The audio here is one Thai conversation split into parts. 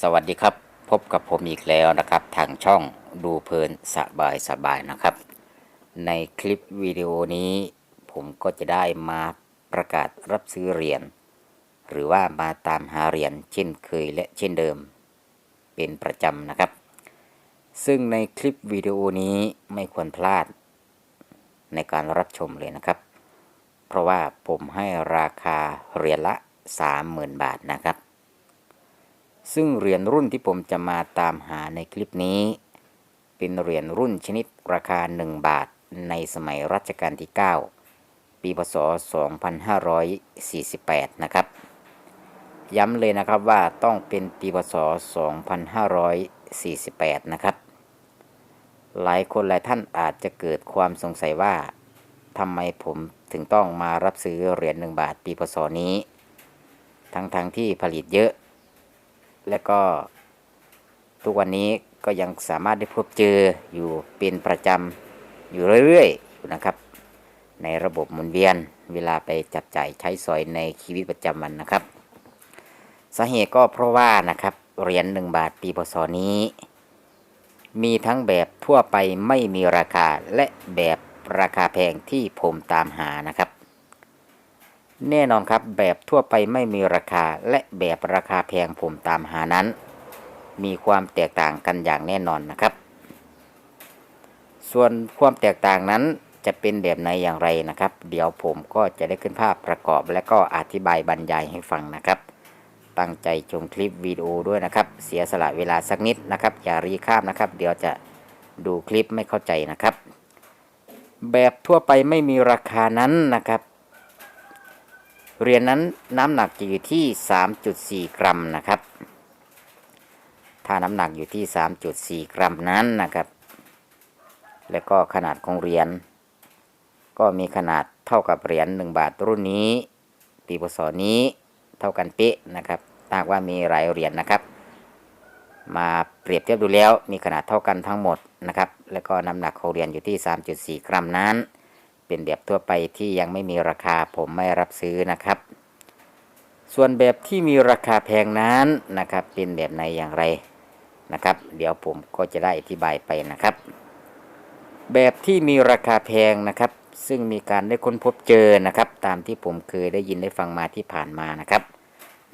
สวัสดีครับ พบกับผมอีกแล้วนะครับ ทางช่องดูเพลินสบายสบายนะครับ ในคลิปวิดีโอนี้ ผมก็จะได้มาประกาศรับซื้อเหรียญหรือว่ามาตามหาเหรียญเช่นเคยและเช่นเดิม เป็นประจำนะครับ ซึ่งในคลิปวิดีโอนี้ไม่ควรพลาด ในการรับชมเลยนะครับ เพราะว่าผมให้ราคาเหรียญละ 30,000 บาทนะครับ ซึ่งเหรียญรุ่นที่ผมจะมาตามหาในคลิปนี้ เป็นเหรียญรุ่นชนิดราคา 1 บาทในสมัยรัชกาลที่ 9 ปีพศ 2548 นะครับ ย้ำเลยนะครับว่าต้องเป็นปีพศ 2548 นะครับ หลายคนหลายท่านอาจจะเกิดความสงสัยว่าทำไมผมถึงต้องมารับซื้อเหรียญ1บาทปีพศนี้ ทั้งๆทที่ผลิตเยอะ และก็ทุกวันนี้ก็ยังสามารถได้พบเจออยู่เป็นประจำอยู่เรื่อยๆอยู่นะครับ ในระบบหมุนเวียนเวลาไปจับจ่ายใช้สอยในชีวิตประจำวันนะครับสาเหตุก็เพราะว่านะครับเหรียญหนึ่งบาทปีพศนี้ มีทั้งแบบทั่วไปไม่มีราคาและแบบราคาแพงที่ผมตามหานะครับ แน่นอนครับแบบทั่วไปไม่มีราคาและแบบราคาแพงผมตามหานั้น มีความแตกต่างกันอย่างแน่นอนนะครับ ส่วนความแตกต่างนั้นจะเป็นแบบไหนอย่างไรนะครับ เดี๋ยวผมก็จะได้ขึ้นภาพประกอบและก็อธิบายบรรยายให้ฟังนะครับ ตั้งใจชมคลิปวิดีโอด้วยนะครับ เสียสละเวลาสักนิดนะครับ อย่ารีข้ามนะครับ เดี๋ยวจะดูคลิปไม่เข้าใจนะครับ แบบทั่วไปไม่มีราคานั้นนะครับ เหรียญนนั้นน้ำหนักจะอยู่ที่ 3.4 กรัมนะครับ ถ้าน้ำหนักอยู่ที่ 3.4 กรัมนั้นนะครับ แล้วก็ขนาดของเหรียญก็มีขนาดเท่ากับเหรียญ1บาทรุ่นนี้ปีพศนี้เท่ากันเป๊ะนะครับถ้าหากว่ามีหลายเหรียญนะครับ มาเปรียบเทียบดูแล้วมีขนาดเท่ากันทั้งหมดนะครับ แล้วก็น้ำหนักของเหรียญอยู่ที่ 3.4 กรัมนั้น เป็นแบบทั่วไปที่ยังไม่มีราคาผมไม่รับซื้อนะครับ ส่วนแบบที่มีราคาแพงนั้นนะครับ เป็นแบบไหนอย่างไรนะครับ เดี๋ยวผมก็จะได้อธิบายไปนะครับ แบบที่มีราคาแพงนะครับ ซึ่งมีการได้ค้นพบเจอนะครับ ตามที่ผมเคยได้ยินได้ฟังมาที่ผ่านมานะครับ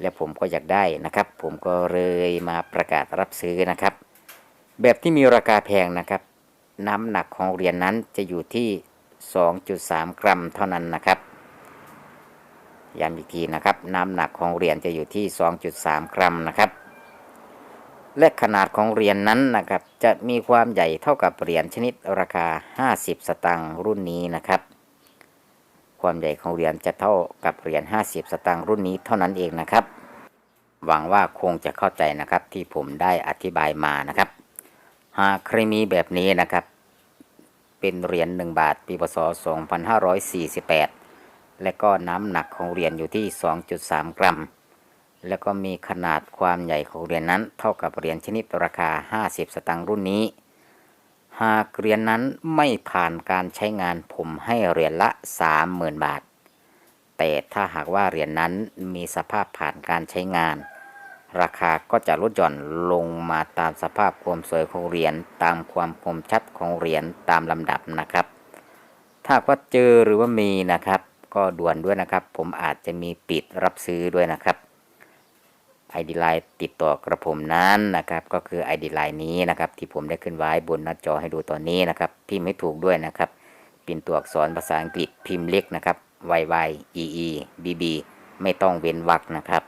และผมก็อยากได้นะครับ ผมก็เลยมาประกาศรับซื้อนะครับ แบบที่มีราคาแพงนะครับ น้ำหนักของเหรียญนนั้นจะอยู่ที่ 2.3 กรัมเท่านั้นนะครับย้ำอีกทีนะครับ น้ำหนักของเหรียญจะอยู่ที่ 2.3 กรัมนะครับ และขนาดของเหรียญนนั้นนะครับ จะมีความใหญ่เท่ากับเหรียญชนิดราคา 50 สตางค์รุ่นนี้นะครับ ความใหญ่ของเหรียญจะเท่ากับเหรียญ 50 สตางค์รุ่นนี้เท่านั้นเองนะครับ หวังว่าคงจะเข้าใจนะครับที่ผมได้อธิบายมานะครับ หากใครมีแบบนี้นะครับ เป็นเหรียญ1บาท ปีพศ 2548 และก็น้ำหนักของเหรียญอยู่ที่ 2.3 กรัม แล้วก็มีขนาดความใหญ่ของเหรียญนั้น เท่ากับเหรียญชนิดราคา 50 สตางค์รุ่นนี้ หากเหรียญนั้นไม่ผ่านการใช้งานผมให้เหรียญละ 30,000 บาท แต่ถ้าหากว่าเหรียญนั้นมีสภาพผ่านการใช้งาน ราคาก็จะลดหย่อนลงมาตามสภาพความสวยของเหรียญตามความคมชัดของเหรียญตามลำดับนะครับ ถ้าว่าเจอหรือว่ามีนะครับ ก็ด่วนด้วยนะครับ ผมอาจจะมีปิดรับซื้อด้วยนะครับ ID Line ติดต่อกระผมนั้นนะครับ ก็คือ ID Line นี้นะครับ ที่ผมได้ขึ้นไว้บนหน้าจอให้ดูตอนนี้นะครับ พิมพ์ให้ถูกด้วยนะครับ เป็นตัวอักษรภาษาอังกฤษพิมพ์เล็กนะครับ YY EE BB ไม่ต้องเว้นวรรคนะครับ